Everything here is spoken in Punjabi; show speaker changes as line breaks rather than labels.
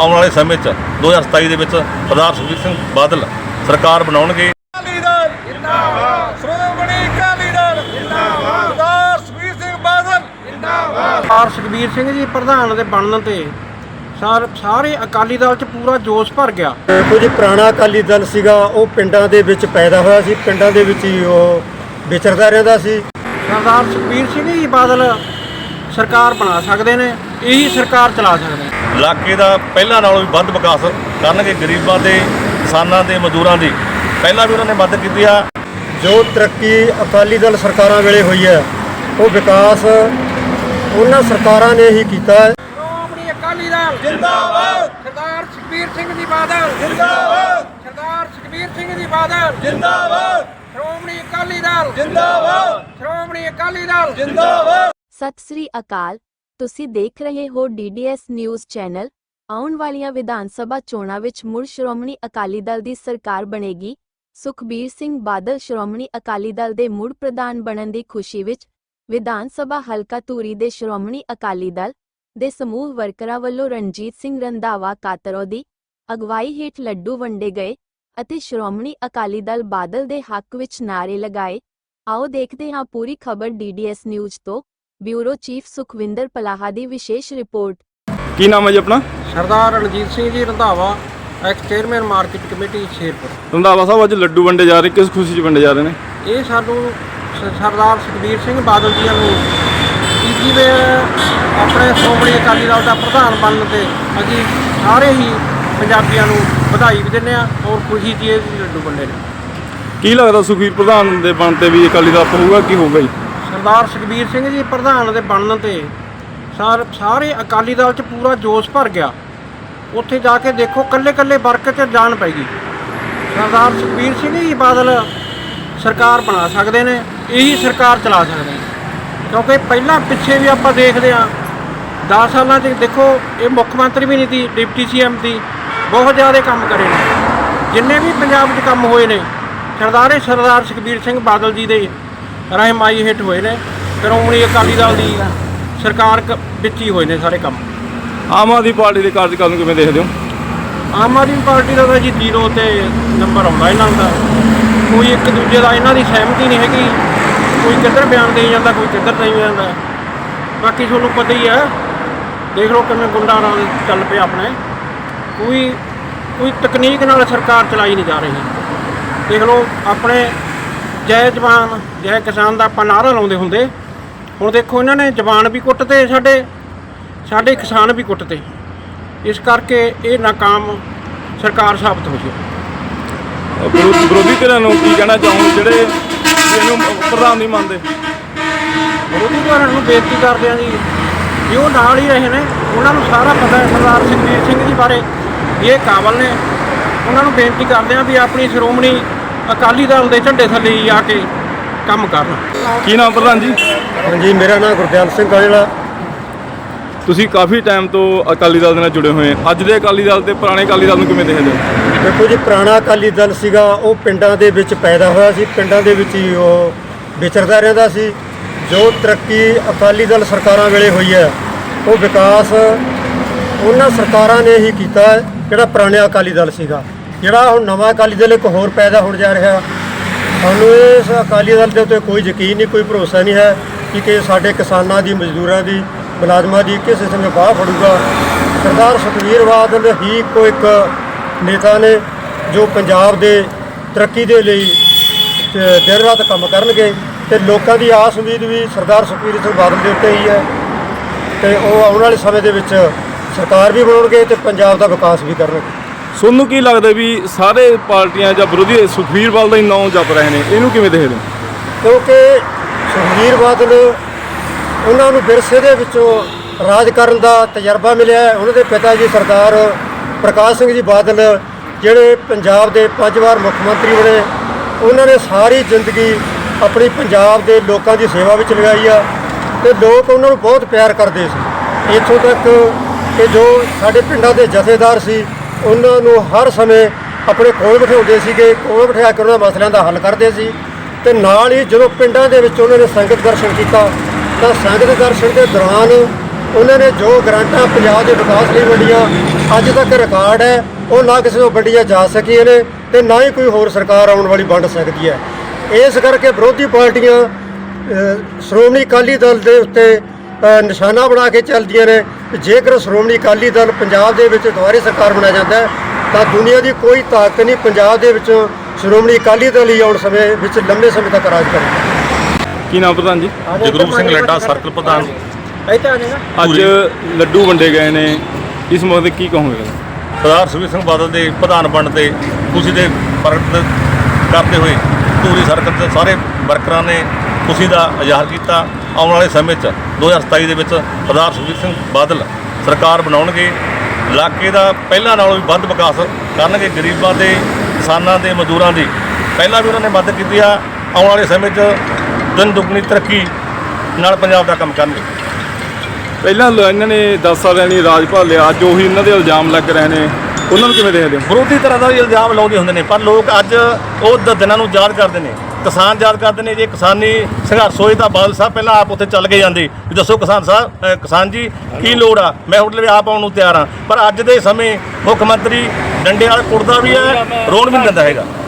ਆਉਣ ਵਾਲੇ ਸਮੇਂ 'ਚ 2027 ਦੇ ਵਿੱਚ ਸਰਦਾਰ ਸੁਖਬੀਰ ਸਿੰਘ ਬਾਦਲ ਸਰਕਾਰ ਬਣਾਉਣਗੇ।
ਅਕਾਲੀ ਦਲ ਜਿੰਦਾਬਾਦ। ਸ਼੍ਰੋਮਣੀ ਅਕਾਲੀ ਦਲ ਜਿੰਦਾਬਾਦ। ਸਰਦਾਰ ਸੁਖਬੀਰ ਸਿੰਘ ਬਾਦਲ
ਸਰਦਾਰ ਸੁਖਬੀਰ ਸਿੰਘ ਜੀ ਪ੍ਰਧਾਨ ਦੇ ਬਣਨ ਤੇ ਸਾਰ- ਸਾਰੇ ਅਕਾਲੀ ਦਲ 'ਚ ਪੂਰਾ ਜੋਸ਼ ਭਰ ਗਿਆ।
ਕੁਝ ਪੁਰਾਣਾ ਅਕਾਲੀ ਦਲ ਸੀਗਾ ਉਹ ਪਿੰਡਾਂ ਦੇ ਵਿੱਚ ਪੈਦਾ ਹੋਇਆ ਸੀ ਪਿੰਡਾਂ ਦੇ ਵਿੱਚ ਹੀ ਉਹ ਵਿਚਰਦਾ ਰਹਿੰਦਾ ਸੀ।
ਸਰਦਾਰ ਸੁਖਬੀਰ ਸਿੰਘ ਜੀ ਬਾਦਲ ਸਰਕਾਰ ਬਣਾ ਸਕਦੇ ਨੇ ਇਹੀ ਸਰਕਾਰ ਚਲਾ ਸਕਦੇ ਨੇ।
ਇਲਾਕੇ ਦਾ ਪਹਿਲਾਂ ਨਾਲੋਂ ਵੀ ਵੱਧ ਵਿਕਾਸ ਕਰਨਗੇ ਗਰੀਬਾਂ ਦੇ ਕਿਸਾਨਾਂ ਦੇ ਮਜ਼ਦੂਰਾਂ ਦੀ। ਪਹਿਲਾਂ ਵੀ ਉਹਨਾਂ ਨੇ ਮਦਦ ਕੀਤੀ ਆ।
ਜੋ ਤਰੱਕੀ ਅਕਾਲੀ ਦਲ ਸਰਕਾਰਾਂ ਵੇਲੇ ਹੋਈ ਹੈ ਉਹ ਵਿਕਾਸ ਉਹਨਾਂ ਸਰਕਾਰਾਂ ਨੇ ਹੀ ਕੀਤਾ ਹੈ।
ਸ਼੍ਰੋਮਣੀ ਅਕਾਲੀ ਦਲ
ਜਿੰਦਾਬਾਦ।
ਸਰਦਾਰ ਸੁਖਬੀਰ ਸਿੰਘ ਜੀ ਬਾਦਲ
ਜਿੰਦਾਬਾਦ।
ਸਰਦਾਰ ਸੁਖਬੀਰ ਸਿੰਘ ਜੀ ਬਾਦਲ
ਜਿੰਦਾਬਾਦ।
ਸ਼੍ਰੋਮਣੀ ਅਕਾਲੀ ਦਲ
ਜਿੰਦਾਬਾਦ।
ਸ਼੍ਰੋਮਣੀ ਅਕਾਲੀ ਦਲ
ਜਿੰਦਾਬਾਦ।
ਸਤਿ ਸ੍ਰੀ ਅਕਾਲ। ਤੁਸੀਂ ਦੇਖ ਰਹੇ ਹੋ ਡੀਡੀਐਸ ਨਿਊਜ਼ ਚੈਨਲ। ਆਉਣ ਵਾਲੀਆਂ ਵਿਧਾਨ ਸਭਾ ਚੋਣਾਂ ਵਿੱਚ ਮੁੜ ਸ਼੍ਰੋਮਣੀ ਅਕਾਲੀ ਦਲ ਦੀ ਸਰਕਾਰ ਬਣੇਗੀ। ਸੁਖਬੀਰ ਸਿੰਘ ਬਾਦਲ ਸ਼੍ਰੋਮਣੀ ਅਕਾਲੀ ਦਲ ਦੇ ਮੁੜ ਪ੍ਰਧਾਨ ਬਣਨ ਦੀ ਖੁਸ਼ੀ ਵਿੱਚ ਵਿਧਾਨ ਸਭਾ ਹਲਕਾ ਧੂਰੀ ਦੇ ਸ਼੍ਰੋਮਣੀ ਅਕਾਲੀ ਦਲ ਦੇ ਸਮੂਹ ਵਰਕਰਾਂ ਵੱਲੋਂ ਰਣਜੀਤ ਸਿੰਘ ਰੰਧਾਵਾ ਕਾਤਰੋ ਦੀ ਅਗਵਾਈ ਹੇਠ ਲੱਡੂ ਵੰਡੇ ਗਏ ਅਤੇ ਸ਼੍ਰੋਮਣੀ ਅਕਾਲੀ ਦਲ ਬਾਦਲ ਦੇ ਹੱਕ ਵਿੱਚ ਨਾਅਰੇ ਲਗਾਏ। ਆਓ ਦੇਖਦੇ ਹਾਂ ਪੂਰੀ ਖਬਰ ਡੀਡੀਐਸ ਨਿਊਜ਼ ਤੋਂ। ਬਿਊਰੋ ਚੀਫ ਸੁਖਵਿੰਦਰ ਪਲਾਹਾ ਦੀ ਵਿਸ਼ੇਸ਼ ਰਿਪੋਰਟ।
ਕੀ ਨਾਮ ਹੈ ਜੀ ਆਪਣਾ?
Sardar Ranjit Singh ji Randhawa ex chairman market committee Sherpur.
Randhawa Sahib ਅੱਜ ਲੱਡੂ ਵੰਡੇ ਜਾ ਰਹੇ ਕਿਸ ਖੁਸ਼ੀ 'ਚ ਵੰਡੇ ਜਾ ਰਹੇ ਨੇ?
ਇਹ ਸਾਨੂੰ ਸ- ਸਰਦਾਰ ਸੁਖਬੀਰ ਸਿੰਘ ਬਾਦਲ ਜੀ ਨੂੰ ਤੀਜੀ ਵੇ ਆਪਣੇ ਸ਼੍ਰੋਮਣੀ ਅਕਾਲੀ ਦਲ ਦਾ ਪ੍ਰਧਾਨ ਬਣਨ ਤੇ ਅਸੀਂ ਸਾਰੇ ਹੀ ਪੰਜਾਬੀਆਂ ਨੂੰ ਵਧਾਈ ਵੀ ਦਿੰਦੇ ਆ ਔਰ ਖੁਸ਼ੀ ਦੀ ਇਹ ਲੱਡੂ ਵੰਡੇ ਨੇ।
ਕੀ ਲੱਗਦਾ ਸੁਖਬੀਰ ਪ੍ਰਧਾਨ ਦੇ ਬਣ ਤੇ ਵੀ ਅਕਾਲੀ ਦਲ ਹੋਊਗਾ ਕੀ ਹੋਊਗਾ ਜੀ?
ਸਰਦਾਰ ਸੁਖਬੀਰ ਸਿੰਘ ਜੀ ਪ੍ਰਧਾਨ ਦੇ ਬਣਨ ਤੇ ਸਾਰ- ਸਾਰੇ ਅਕਾਲੀ ਦਲ 'ਚ ਪੂਰਾ ਜੋਸ਼ ਭਰ ਗਿਆ। ਉੱਥੇ ਜਾ ਕੇ ਦੇਖੋ ਕੱਲੇ ਕੱਲੇ ਵਰਕ 'ਚ ਜਾਨ ਪੈ ਗਈ। ਸਰਦਾਰ ਸੁਖਬੀਰ ਸਿੰਘ ਜੀ ਬਾਦਲ ਸਰਕਾਰ ਬਣਾ ਸਕਦੇ ਨੇ, ਇਹੀ ਸਰਕਾਰ ਚਲਾ ਸਕਦੇ ਨੇ। ਕਿਉਂਕਿ ਪਹਿਲਾਂ ਪਿੱਛੇ ਵੀ ਆਪਾਂ ਦੇਖਦੇ ਆ 10 ਸਾਲਾਂ 'ਚ ਦੇਖੋ ਇਹ ਮੁੱਖ ਮੰਤਰੀ ਵੀ ਨਹੀਂ ਸੀ, ਡਿਪਟੀ ਸੀਐਮ ਸੀ ਬਹੁਤ ਜ਼ਿਆਦਾ ਕੰਮ ਕਰੇ ਨੇ। ਜਿੰਨੇ ਵੀ ਪੰਜਾਬ 'ਚ ਕੰਮ ਹੋਏ ਨੇ, ਸਰਦਾਰੇ ਸਰਦਾਰ ਸੁਖਬੀਰ ਸਿੰਘ ਬਾਦਲ ਜੀ ਦੇ ਰਹਿਮਾਈ ਹੇਠ ਹੋਏ ਨੇ ਸ਼੍ਰੋਮਣੀ ਅਕਾਲੀ ਦਲ ਦੀ ਸਰਕਾਰ ਕ- ਵਿੱਚ ਹੀ ਹੋਏ ਨੇ ਸਾਰੇ ਕੰਮ।
ਆਮ ਆਦਮੀ ਪਾਰਟੀ ਦੇ ਕਾਰਜਕਾਲ ਨੂੰ ਕਿਵੇਂ ਦੇਖਦੇ ਹੋ?
ਆਮ ਆਦਮੀ ਪਾਰਟੀ ਦਾ ਤਾਂ ਜੀ ਜ਼ੀਰੋ ਤੇ ਨੰਬਰ ਆਉਂਦਾ ਇਹਨਾਂ ਦਾ। ਕੋਈ ਇੱਕ ਦੂਜੇ ਦਾ ਇਹਨਾਂ ਦੀ ਸਹਿਮਤੀ ਨਹੀਂ ਹੈਗੀ। ਕੋਈ ਕਿੱਧਰ ਬਿਆਨ ਦੇਈ ਜਾਂਦਾ ਕੋਈ ਕਿੱਧਰ ਦੇਈ ਜਾਂਦਾ। ਬਾਕੀ ਤੁਹਾਨੂੰ ਪਤਾ ਹੀ ਹੈ ਦੇਖ ਲਓ ਕਿਵੇਂ ਗੁੰਡਾ ਰਾਜ ਚੱਲ ਪਿਆ ਆਪਣੇ। ਕੋਈ ਕੋਈ ਤਕਨੀਕ ਨਾਲ ਸਰਕਾਰ ਚਲਾਈ ਨਹੀਂ ਜਾ ਰਹੀ। ਦੇਖ ਲਓ ਆਪਣੇ ਜੈ ਜਵਾਨ ਜੈ ਕਿਸਾਨ ਦਾ ਆਪਾਂ ਨਾਅਰਾ ਲਾਉਂਦੇ ਹੁੰਦੇ। ਹੁਣ ਦੇਖੋ ਇਹਨਾਂ ਨੇ ਜਵਾਨ ਵੀ ਕੁੱਟਤੇ ਸਾਡੇ ਸਾਡੇ ਕਿਸਾਨ ਵੀ ਕੁੱਟਤੇ। ਇਸ ਕਰਕੇ ਇਹ ਨਾਕਾਮ ਸਰਕਾਰ ਸਾਬਤ ਹੈ
ਅ, ਵਿਰੋ- ਵਿਰੋਧੀ ਧਿਰਾਂ ਨੂੰ ਕੀ ਕਹਿਣਾ ਚਾਹੋਗੇ? ਜਿਹੜੇ ਇਹਨੂੰ ਪ੍ਰਧਾਨ ਨਹੀਂ ਮੰਨਦੇ।
ਵਿਰੋਧੀ ਧਿਰਾਂ ਨੂੰ ਬੇਨਤੀ ਕਰਦੇ ਹਾਂ ਜੀ ਵੀ ਉਹ ਨਾਲ ਹੀ ਰਹੇ ਨੇ। ਉਹਨਾਂ ਨੂੰ ਸਾਰਾ ਪਤਾ ਹੈ ਸਰਦਾਰ ਸੁਖਬੀਰ ਸਿੰਘ ਜੀ ਬਾਰੇ। ਵੀ ਇਹ ਕਾਬਲ ਨੇ। ਉਹਨਾਂ ਨੂੰ ਬੇਨਤੀ ਕਰਦੇ ਹਾਂ ਵੀ ਆਪਣੀ ਸ਼੍ਰੋਮਣੀ ਅਕਾਲੀ ਦਲ ਦੇ ਝੰਡੇ ਥੱਲੇ ਹੀ ਆ ਕੇ ਕੰਮ ਕਰਨ।
ਕੀ ਨਾਮ ਪ੍ਰਧਾਨ ਜੀ?
ਹਾਂਜੀ ਮੇਰਾ ਨਾਮ ਗੁਰਦਿਆਲ ਸਿੰਘ ਕਾਜਲਾ
ਤੁਸੀਂ ਕਾਫੀ ਟਾਈਮ ਤੋਂ ਅਕਾਲੀ ਦਲ ਦੇ ਨਾਲ ਜੁੜੇ ਹੋਏ ਅੱਜ ਦੇ ਅਕਾਲੀ ਦਲ ਤੇ ਪੁਰਾਣੇ ਅਕਾਲੀ ਦਲ ਨੂੰ ਕਿਵੇਂ ਦੇਖਦੇ ਹੋ?
ਦੇਖੋ ਜੀ ਪੁਰਾਣਾ ਅਕਾਲੀ ਦਲ ਸੀਗਾ ਉਹ ਪਿੰਡਾਂ ਦੇ ਵਿੱਚ ਪੈਦਾ ਹੋਇਆ ਸੀ। ਪਿੰਡਾਂ ਦੇ ਵਿੱਚ ਹੀ ਉਹ ਵਿਚਰਦਾ ਰਹਿੰਦਾ ਸੀ। ਜੋ ਤਰੱਕੀ ਅਕਾਲੀ ਦਲ ਸਰਕਾਰਾਂ ਵੇਲੇ ਹੋਈ ਹੈ ਉਹ ਵਿਕਾਸ ਉਹਨਾਂ ਸਰਕਾਰਾਂ ਨੇ ਹੀ ਕੀਤਾ ਹੈ ਜਿਹੜਾ ਪੁਰਾਣਾ ਅਕਾਲੀ ਦਲ ਸੀਗਾ। ਜਿਹੜਾ ਹੁਣ ਨਵਾਂ ਅਕਾਲੀ ਦਲ ਇੱਕ ਹੋਰ ਪੈਦਾ ਹੋਣ ਜਾ ਰਿਹਾ, ਸਾਨੂੰ ਇਸ ਅਕਾਲੀ ਦਲ ਦੇ ਉੱਤੇ ਕੋਈ ਯਕੀਨ ਨਹੀਂ, ਕੋਈ ਭਰੋਸਾ ਨਹੀਂ ਹੈ ਕਿ ਕਿ ਸਾਡੇ ਕਿਸਾਨਾਂ ਦੀ, ਮਜ਼ਦੂਰਾਂ ਦੀ, ਮੁਲਾਜ਼ਮਾਂ ਦੀ ਕਿਸੇ ਸਮੇਂ ਬਾਹ ਫੜੂਗਾ। ਸਰਦਾਰ ਸੁਖਬੀਰ ਬਾਦਲ ਹੀ ਕੋ ਇੱਕ ਨੇਤਾ ਨੇ ਜੋ ਪੰਜਾਬ ਦੇ ਤਰੱਕੀ ਦੇ ਲਈ ਦਿਨ ਰਾਤ ਕੰਮ ਕਰਨਗੇ ਤੇ ਲੋਕਾਂ ਦੀ ਆਸ ਉਮੀਦ ਵੀ ਸਰਦਾਰ ਸੁਖਬੀਰ ਸਿੰਘ ਬਾਦਲ ਦੇ ਉੱਤੇ ਹੀ ਹੈ ਤੇ ਉਹ ਆਉਣ ਵਾਲੇ ਸਮੇਂ ਦੇ ਵਿੱਚ ਸਰਕਾਰ ਵੀ ਬਣਾਉਣਗੇ ਤੇ ਪੰਜਾਬ ਦਾ ਵਿਕਾਸ ਵੀ ਕਰਨਗੇ।
ਤੁਹਾਨੂੰ ਕੀ ਲੱਗਦਾ ਵੀ ਸਾਰੇ ਪਾਰਟੀਆਂ ਜਾਂ ਵਿਰੋਧੀ ਸੁਖਬੀਰ ਬਾਦਲ ਦਾ ਹੀ ਨਾਂ ਜਪ ਰਹੇ ਨੇ? ਇਹਨੂੰ ਕਿਵੇਂ ਦੇਖਦੇ ਹੋ?
ਕਿਉਂਕਿ ਸੁਖਬੀਰ ਬਾਦਲ ਉਹਨਾਂ ਨੂੰ ਵਿਰਸੇ ਦੇ ਵਿੱਚੋਂ ਰਾਜ ਕਰਨ ਦਾ ਤਜਰਬਾ ਮਿਲਿਆ ਹੈ। ਉਹਨਾਂ ਦੇ ਪਿਤਾ ਜੀ ਸਰਦਾਰ ਪ੍ਰਕਾਸ਼ ਸਿੰਘ ਜੀ ਬਾਦਲ, ਜਿਹੜੇ ਪੰਜਾਬ ਦੇ ਪੰਜ ਵਾਰ ਮੁੱਖ ਮੰਤਰੀ ਬਣੇ, ਉਹਨਾਂ ਨੇ ਸਾਰੀ ਜ਼ਿੰਦਗੀ ਆਪਣੀ ਪੰਜਾਬ ਦੇ ਲੋਕਾਂ ਦੀ ਸੇਵਾ ਵਿੱਚ ਲਗਾਈ ਆ ਤੇ ਲੋਕ ਉਹਨਾਂ ਨੂੰ ਬਹੁਤ ਪਿਆਰ ਕਰਦੇ ਸੀ। ਇੱਥੋਂ ਤੱਕ ਕਿ ਜੋ ਸਾਡੇ ਪਿੰਡਾਂ ਦੇ ਜਥੇਦਾਰ ਸੀ ਉਹਨਾਂ ਨੂੰ ਹਰ ਸਮੇਂ ਆਪਣੇ ਕੋਲ ਬਿਠਾਉਂਦੇ ਸੀਗੇ, ਕੋਲ ਬਿਠਾ ਕੇ ਉਹਨਾਂ ਮਸਲਿਆਂ ਦਾ ਹੱਲ ਕਰਦੇ ਸੀ ਤੇ ਨਾਲ ਹੀ ਜਦੋਂ ਪਿੰਡਾਂ ਦੇ ਵਿੱਚ ਉਹਨਾਂ ਨੇ ਸੰਗਤ ਦਰਸ਼ਨ ਕੀਤਾ, ਤਾਂ ਸੰਗਤ ਦਰਸ਼ਨ ਦੇ ਦੌਰਾਨ ਉਹਨਾਂ ਨੇ ਜੋ ਗ੍ਰਾਂਟਾਂ ਪੰਜਾਬ ਦੇ ਵਿਕਾਸ ਲਈ ਵੰਡੀਆਂ, ਅੱਜ ਤੱਕ ਰਿਕਾਰਡ ਹੈ, ਉਹ ਨਾ ਕਿਸੇ ਤੋਂ ਵੰਡੀਆਂ ਜਾ ਸਕੀਆਂ ਨੇ ਤੇ ਨਾ ਹੀ ਕੋਈ ਹੋਰ ਸਰਕਾਰ ਆਉਣ ਵਾਲੀ ਵੰਡ ਸਕਦੀ ਹੈ। ਇਸ ਕਰਕੇ ਵਿਰੋਧੀ ਪਾਰਟੀਆਂ ਸ਼੍ਰੋਮਣੀ ਅਕਾਲੀ ਦਲ ਦੇ ਉੱਤੇ ਨਿਸ਼ਾਨਾ ਬਣਾ ਕੇ ਚੱਲਦੀਆਂ ਨੇ। ਕਿ ਜੇਕਰ ਸ਼੍ਰੋਮਣੀ ਅਕਾਲੀ ਦਲ ਪੰਜਾਬ ਦੇ ਵਿੱਚ ਦੁਬਾਰੇ ਸਰਕਾਰ ਬਣਾਇਆ ਜਾਂਦਾ ਹੈ ਤਾਂ ਦੁਨੀਆ ਦੀ ਕੋਈ ਤਾਕਤ ਨਹੀਂ ਪੰਜਾਬ ਦੇ ਵਿੱਚੋਂ ਸ਼੍ਰੋਮਣੀ ਅਕਾਲੀ ਦਲ ਹੀ ਆਉਣ ਸਮੇਂ ਵਿੱਚ ਲੰਬੇ ਸਮੇਂ ਤੱਕ ਰਾਜ ਕਰੇਗਾ।
ਕੀ ਨਾਮ ਪ੍ਰਧਾਨ ਜੀ?
ਜਗਰੂਪ ਸਿੰਘ ਲੱਡਾ ਸਰਕਲ ਪ੍ਰਧਾਨ
ਇੱਥੇ ਆ ਜਾਏਗਾ।
ਅੱਜ ਲੱਡੂ ਵੰਡੇ ਗਏ ਨੇ। ਇਸ ਮੌਕੇ ਤੇ ਕੀ ਕਹੋਗੇ?
ਸਰਦਾਰ ਸੁਖਬੀਰ ਸਿੰਘ ਬਾਦਲ ਦੇ ਪ੍ਰਧਾਨ ਬਣਨ ਤੇ ਖੁਸ਼ੀ ਦੇ ਪ੍ਰਗਟ ਕਰਦੇ ਹੋਏ ਧੂਰੀ ਸਰਕਲ ਦੇ ਸਾਰੇ ਵਰਕਰਾਂ ਨੇ ਖੁਸ਼ੀ ਦਾ ਇਜ਼ਹਾਰ ਕੀਤਾ। ਆਉਣ ਵਾਲੇ ਸਮੇਂ 'ਚ 2027 ਦੇ ਵਿੱਚ ਸਰਦਾਰ ਸੁਖਬੀਰ ਸਿੰਘ ਬਾਦਲ ਸਰਕਾਰ ਬਣਾਉਣਗੇ। ਇਲਾਕੇ ਦਾ ਪਹਿਲਾਂ ਨਾਲੋਂ ਵੀ ਵੱਧ ਵਿਕਾਸ ਕਰਨਗੇ। ਗਰੀਬਾਂ ਦੇ ਕਿਸਾਨਾਂ ਦੇ ਮਜ਼ਦੂਰਾਂ ਦੀ ਪਹਿਲਾਂ ਵੀ ਉਹਨਾਂ ਨੇ ਮਦਦ ਕੀਤੀ ਆ। ਆਉਣ ਵਾਲੇ ਸਮੇਂ 'ਚ ਦਿਨ ਦੁੱਗਣੀ ਤਰੱਕੀ ਨਾਲ ਪੰਜਾਬ ਦਾ ਕੰਮ ਕਰਨਗੇ।
ਪਹਿਲਾਂ ਲ- ਇਹਨਾਂ ਨੇ 10 ਸਾਲਾਂ ਲਈ ਰਾਜ ਭਾਲਿਆ ਅੱਜ ਉਹੀ ਇਹਨਾਂ ਦੇ ਇਲਜ਼ਾਮ ਲੱਗ ਰਹੇ ਨੇ। ਉਹਨਾਂ ਨੂੰ ਕਿਵੇਂ ਦੇਖਦੇ ਹੋ?
ਵਿਰੋਧੀ ਤਰ੍ਹਾਂ ਦਾ ਵੀ ਇਲਜ਼ਾਮ ਲਾਉਂਦੇ ਹੁੰਦੇ ਨੇ ਪਰ ਲੋਕ ਅੱਜ ਉਹ ਦ- ਦਿਨਾਂ ਨੂੰ ਯਾਦ ਕਰਦੇ ਨੇ। ਕਿਸਾਨ ਯਾਦ ਕਰਦੇ ਨੇ ਜੇ ਕਿਸਾਨੀ ਸੰਘਰਸ਼ ਹੋਏ ਤਾਂ ਬਾਦਲ ਸਾਹਿਬ ਪਹਿਲਾਂ ਆਪ ਉੱਥੇ ਚੱਲ ਕੇ ਜਾਂਦੇ। ਵੀ ਦੱਸੋ ਕਿਸਾਨ ਸਾਹਿਬ ਅ, ਕਿਸਾਨ ਜੀ ਕੀ ਲੋੜ ਆ? ਮੈਂ ਤੁਹਾਡੇ ਲਈ ਆਪ ਆਉਣ ਨੂੰ ਤਿਆਰ ਹਾਂ। ਪਰ ਅੱਜ ਦੇ ਸਮੇਂ ਮੁੱਖ ਮੰਤਰੀ ਡੰਡੇ ਵਾਲੇ ਕੁੜਦਾ ਵੀ ਹੈ ਰੋਣ ਵੀ ਨਹੀਂ ਦਿੰਦਾ ਹੈਗਾ।